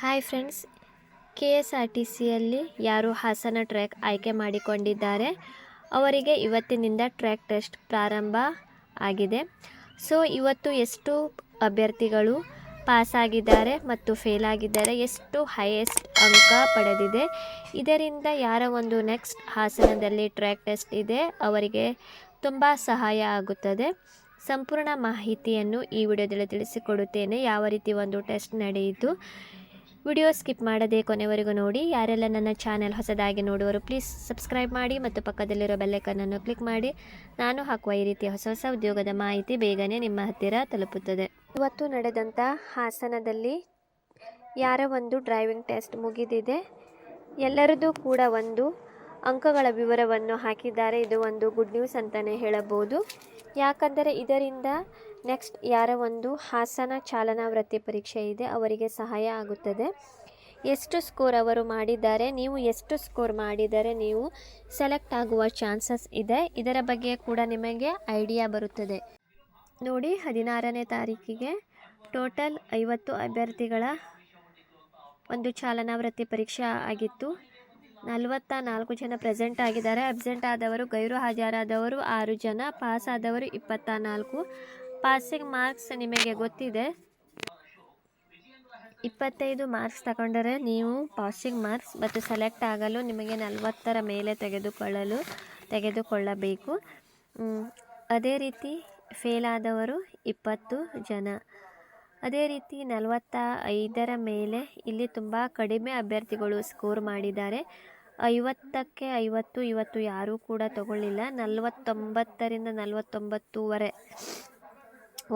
Hi friends K S R T ಸಿಯಲ್ಲಿ ಯಾರು Hassan track ಆಯ್ಕೆ ಮಾಡಿಕೊಂಡಿದ್ದಾರೆ? ಅವರಿಗೆ ಇವತ್ತಿನಿಂದ ಟ್ರ್ಯಾಕ್ ಟೆಸ್ಟ್ ಪ್ರಾರಂಭ ಆಗಿದೆ. ಸೊ ಇವತ್ತು ಎಷ್ಟು ಅಭ್ಯರ್ಥಿಗಳು ಪಾಸ್ ಆಗಿದ್ದಾರೆ ಮತ್ತು ಫೇಲ್ ಆಗಿದ್ದಾರೆ, ಎಷ್ಟು ಹೈಯೆಸ್ಟ್ ಅಂಕ ಪಡೆದಿದೆ, ಇದರಿಂದ ಯಾರ ಒಂದು ನೆಕ್ಸ್ಟ್ ಹಾಸನದಲ್ಲಿ ಟ್ರ್ಯಾಕ್ ಟೆಸ್ಟ್ ಇದೆ, ಅವರಿಗೆ ತುಂಬ ಸಹಾಯ ಆಗುತ್ತದೆ. ಸಂಪೂರ್ಣ ಮಾಹಿತಿಯನ್ನು ಈ ವಿಡಿಯೋದಲ್ಲಿ ತಿಳಿಸಿಕೊಡುತ್ತೇನೆ, ಯಾವ ರೀತಿ ಒಂದು ಟೆಸ್ಟ್ ನಡೆಯಿತು. ವಿಡಿಯೋ ಸ್ಕಿಪ್ ಮಾಡದೆ ಕೊನೆವರೆಗೂ ನೋಡಿ. ಯಾರೆಲ್ಲ ನನ್ನ ಚಾನೆಲ್ ಹೊಸದಾಗಿ ನೋಡುವರು ಪ್ಲೀಸ್ ಸಬ್ಸ್ಕ್ರೈಬ್ ಮಾಡಿ ಮತ್ತು ಪಕ್ಕದಲ್ಲಿರೋ ಬೆಲ್ಲೈಕನ್ನನ್ನು ಕ್ಲಿಕ್ ಮಾಡಿ. ನಾನು ಹಾಕುವ ಈ ರೀತಿಯ ಹೊಸ ಹೊಸ ಉದ್ಯೋಗದ ಮಾಹಿತಿ ಬೇಗನೆ ನಿಮ್ಮ ಹತ್ತಿರ ತಲುಪುತ್ತದೆ. ಇವತ್ತು ನಡೆದಂಥ ಹಾಸನದಲ್ಲಿ ಯಾರ ಒಂದು ಡ್ರೈವಿಂಗ್ ಟೆಸ್ಟ್ ಮುಗಿದಿದೆ. ಎಲ್ಲರದ್ದು ಕೂಡ ಒಂದು ಅಂಕಗಳ ವಿವರವನ್ನು ಹಾಕಿದ್ದಾರೆ. ಇದು ಒಂದು ಗುಡ್ ನ್ಯೂಸ್ ಅಂತಲೇ ಹೇಳಬಹುದು. ಯಾಕಂದರೆ ಇದರಿಂದ ನೆಕ್ಸ್ಟ್ ಯಾರ ಒಂದು ಹಾಸನ ಚಾಲನಾ ವೃತ್ತಿ ಪರೀಕ್ಷೆ ಇದೆ. ಅವರಿಗೆ ಸಹಾಯ ಆಗುತ್ತದೆ. ಎಷ್ಟು ಸ್ಕೋರ್ ಅವರು ಮಾಡಿದ್ದಾರೆ? ನೀವು ಎಷ್ಟು ಸ್ಕೋರ್ ಮಾಡಿದರೆ ನೀವು ಸೆಲೆಕ್ಟ್ ಆಗುವ ಚಾನ್ಸಸ್ ಇದೆ. ಇದರ ಬಗ್ಗೆ ಕೂಡ ನಿಮಗೆ ಐಡಿಯಾ ಬರುತ್ತದೆ. ನೋಡಿ, ಹದಿನಾರನೇ ತಾರೀಕಿಗೆ ಟೋಟಲ್ ಐವತ್ತು ಅಭ್ಯರ್ಥಿಗಳ ಒಂದು ಚಾಲನಾ ವೃತ್ತಿ ಪರೀಕ್ಷೆ ಆಗಿತ್ತು. ನಲವತ್ತ ನಾಲ್ಕು ಜನ ಪ್ರೆಸೆಂಟ್ ಆಗಿದ್ದಾರೆ. ಅಬ್ಸೆಂಟ್ ಆದವರು, ಗೈರು ಹಾಜರಾದವರು ಆರು ಜನ, ಪಾಸ್ ಆದವರು ಇಪ್ಪತ್ತ ನಾಲ್ಕು ಪಾಸಿಂಗ್ ಮಾರ್ಕ್ಸ್ ನಿಮಗೆ ಗೊತ್ತಿದೆ. ಇಪ್ಪತ್ತೈದು ಮಾರ್ಕ್ಸ್ ತಗೊಂಡರೆ ನೀವು ಪಾಸಿಂಗ್ ಮಾರ್ಕ್ಸ್ ಮತ್ತು ಸೆಲೆಕ್ಟ್ ಆಗಲು ನಿಮಗೆ ನಲವತ್ತರ ಮೇಲೆ ತೆಗೆದುಕೊಳ್ಳಲು, ತೆಗೆದುಕೊಳ್ಳಬೇಕು. ಅದೇ ರೀತಿ ಫೇಲ್ ಆದವರು ಇಪ್ಪತ್ತು ಜನ. ಅದೇ ರೀತಿ ನಲವತ್ತ ಐದರ ಮೇಲೆ ಇಲ್ಲಿ ತುಂಬ ಕಡಿಮೆ ಅಭ್ಯರ್ಥಿಗಳು ಸ್ಕೋರ್ ಮಾಡಿದ್ದಾರೆ. ಐವತ್ತಕ್ಕೆ ಐವತ್ತು, ಇವತ್ತು ಯಾರೂ ಕೂಡ ತಗೊಳ್ಳಿಲ್ಲ. ನಲವತ್ತೊಂಬತ್ತರಿಂದ ನಲವತ್ತೊಂಬತ್ತೂವರೆ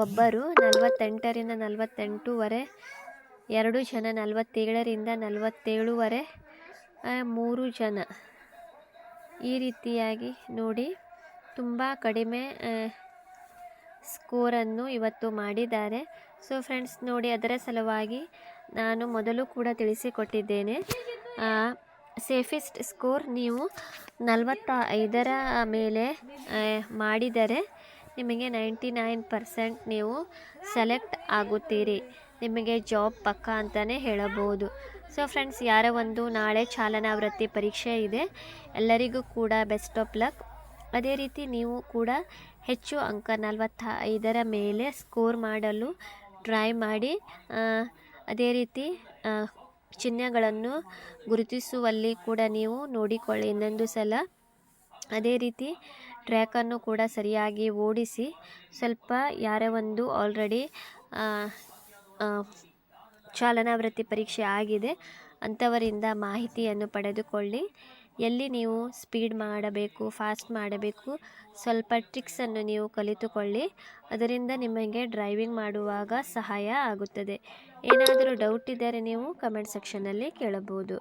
ಒಬ್ಬರು, ನಲವತ್ತೆಂಟರಿಂದ ನಲವತ್ತೆಂಟುವರೆ, ಎರಡು ಜನ ನಲವತ್ತೇಳರಿಂದ ನಲವತ್ತೇಳುವರೆ ಮೂರು ಜನ. ಈ ರೀತಿಯಾಗಿ ನೋಡಿ, ತುಂಬ ಕಡಿಮೆ ಸ್ಕೋರನ್ನು ಇವತ್ತು ಮಾಡಿದ್ದಾರೆ. ಸೊ ಫ್ರೆಂಡ್ಸ್ ನೋಡಿ, ಅದರ ಸಲುವಾಗಿ ನಾನು ಮೊದಲು ಕೂಡ ತಿಳಿಸಿಕೊಟ್ಟಿದ್ದೇನೆ. ಸೇಫೆಸ್ಟ್ ಸ್ಕೋರ್ ನೀವು ನಲವತ್ತ ಐದರ ಮೇಲೆ ಮಾಡಿದರೆ ನಿಮಗೆ ನೈಂಟಿ ನೈನ್ ಪರ್ಸೆಂಟ್ ನೀವು ಸೆಲೆಕ್ಟ್ ಆಗುತ್ತೀರಿ. ನಿಮಗೆ ಜಾಬ್ ಪಕ್ಕ ಅಂತಲೇ ಹೇಳಬಹುದು. ಸೊ ಫ್ರೆಂಡ್ಸ್ ಯಾರ ಒಂದು ನಾಳೆ ಚಾಲನಾ ವೃತ್ತಿ ಪರೀಕ್ಷೆ ಇದೆ. ಎಲ್ಲರಿಗೂ ಕೂಡ ಬೆಸ್ಟ್ ಆಫ್ ಲಕ್ ಅದೇ ರೀತಿ ನೀವು ಕೂಡ ಹೆಚ್ಚು ಅಂಕ ನಲವತ್ತ ಐದರ ಮೇಲೆ ಸ್ಕೋರ್ ಮಾಡಲು ಟ್ರೈ ಮಾಡಿ. ಅದೇ ರೀತಿ ಚಿಹ್ನೆಗಳನ್ನು ಗುರುತಿಸುವಲ್ಲಿ ಕೂಡ ನೀವು ನೋಡಿಕೊಳ್ಳಿ. ಇನ್ನೊಂದು ಸಲ ಅದೇ ರೀತಿ ಟ್ರ್ಯಾಕನ್ನು ಕೂಡ ಸರಿಯಾಗಿ ಓಡಿಸಿ, ಸ್ವಲ್ಪ ಯಾರ ಒಂದು ಆಲ್ರೆಡಿ ಚಾಲನಾ ವೃತ್ತಿ ಪರೀಕ್ಷೆ ಆಗಿದೆ ಅಂಥವರಿಂದ ಮಾಹಿತಿಯನ್ನು ಪಡೆದುಕೊಳ್ಳಿ. ಎಲ್ಲಿ ನೀವು ಸ್ಪೀಡ್ ಮಾಡಬೇಕು ಫಾಸ್ಟ್ ಮಾಡಬೇಕು, ಸ್ವಲ್ಪ ಟ್ರಿಕ್ಸನ್ನು ನೀವು ಕಲಿತುಕೊಳ್ಳಿ. ಅದರಿಂದ ನಿಮಗೆ ಡ್ರೈವಿಂಗ್ ಮಾಡುವಾಗ ಸಹಾಯ ಆಗುತ್ತದೆ. ಏನಾದರೂ ಡೌಟ್ ಇದ್ದರೆ ನೀವು ಕಮೆಂಟ್ ಸೆಕ್ಷನಲ್ಲಿ ಕೇಳಬಹುದು.